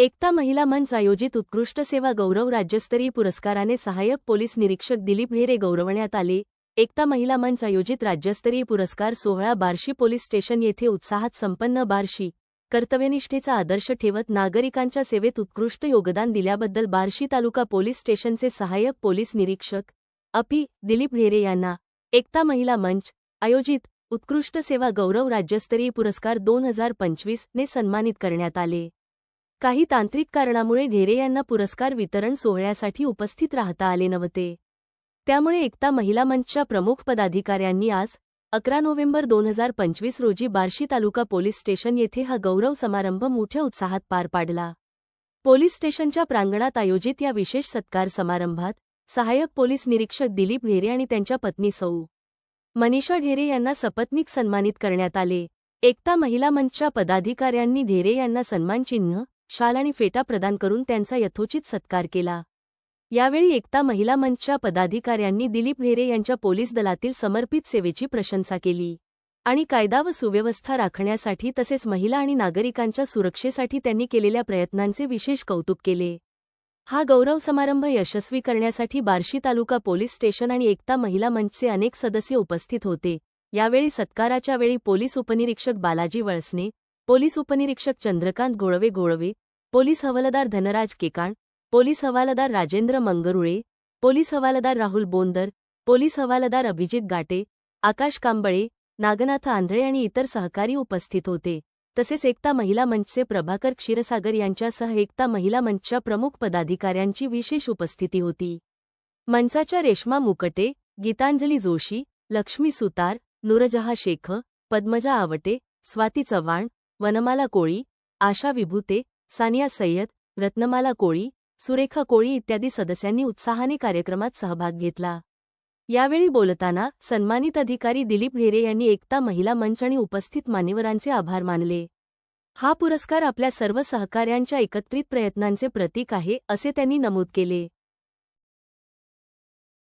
एकता महिला मंच आयोजित उत्कृष्ट सेवा गौरव राज्यस्तरीय पुरस्काराने सहाय्यक पोलीस निरीक्षक दिलीप ढेरे गौरवण्यात आले. एकता महिला मंच आयोजित राज्यस्तरीय पुरस्कार सोहळा बार्शी पोलीस स्टेशन येथे उत्साहात संपन्न बार्शी कर्तव्यनिष्ठेचा आदर्श ठेवत नागरिकांच्या सेवेत उत्कृष्ट योगदान दिल्याबद्दल बार्शी तालुका पोलीस स्टेशनचे सहाय्यक पोलीस निरीक्षक अपी दिलीप ढेरे यांना एकता महिला मंच आयोजित उत्कृष्ट सेवा गौरव राज्यस्तरीय पुरस्कार दोन हजार पंचवीस ने सन्मानित करण्यात आले. काही तांत्रिक कारणामुळे ढेरे यांना पुरस्कार वितरण सोहळ्यासाठी उपस्थित राहता आले नव्हते. त्यामुळे एकता महिला मंचच्या प्रमुख पदाधिकाऱ्यांनी आज अकरा नोव्हेंबर दोन हजार पंचवीस रोजी बार्शी तालुका पोलीस स्टेशन येथे हा गौरव समारंभ मोठ्या उत्साहात पार पाडला. पोलीस स्टेशनच्या प्रांगणात आयोजित या विशेष सत्कार समारंभात सहाय्यक पोलीस निरीक्षक दिलीप ढेरे आणि त्यांच्या पत्नी सौ. मनीषा ढेरे यांना सपत्नीक सन्मानित करण्यात आले. एकता महिला मंचच्या पदाधिकाऱ्यांनी ढेरे यांना सन्मानचिन्ह शाल आणि फेटा प्रदान करून त्यांचा यथोचित सत्कार केला. यावेळी एकता महिला मंचच्या पदाधिकाऱ्यांनी दिलीप ढेरे यांच्या पोलीस दलातील समर्पित सेवेची प्रशंसा केली आणि कायदा व सुव्यवस्था राखण्यासाठी तसेच महिला आणि नागरिकांच्या सुरक्षेसाठी त्यांनी केलेल्या प्रयत्नांचे विशेष कौतुक केले. हा गौरव समारंभ यशस्वी करण्यासाठी बार्शी तालुका पोलीस स्टेशन आणि एकता महिला मंचचे अनेक सदस्य उपस्थित होते. यावेळी सत्काराच्या वेळी पोलीस उपनिरीक्षक बालाजी वळसने पोलीस उपनिरीक्षक चंद्रकांत गोळवे गोळवे पोलीस हवालदार धनराज केकाण पोलीस हवालदार राजेंद्र मंगरुळे पोलीस हवालदार राहुल बोंदर पोलीस हवालदार अभिजित गाटे आकाश कांबळे नागनाथ आंधळे आणि इतर सहकारी उपस्थित होते. तसेच एकता महिला मंचचे प्रभाकर क्षीरसागर यांच्यासह एकता महिला मंचच्या प्रमुख पदाधिकाऱ्यांची विशेष उपस्थिती होती. मंचाच्या रेश्मा मुकटे गीतांजली जोशी लक्ष्मी सुतार नुरजहा शेख पद्मजा आवटे स्वाती चव्हाण वनमाला कोळी आशा विभूते सानिया सय्यद रत्नमाला कोळी सुरेखा कोळी इत्यादी सदस्यांनी उत्साहाने कार्यक्रमात सहभाग घेतला. यावेळी बोलताना सन्मानित अधिकारी दिलीप ढेरे यांनी एकता महिला मंच आणि उपस्थित मान्यवरांचे आभार मानले. हा पुरस्कार आपल्या सर्व सहकाऱ्यांच्या एकत्रित प्रयत्नांचे प्रतीक आहे असे त्यांनी नमूद केले.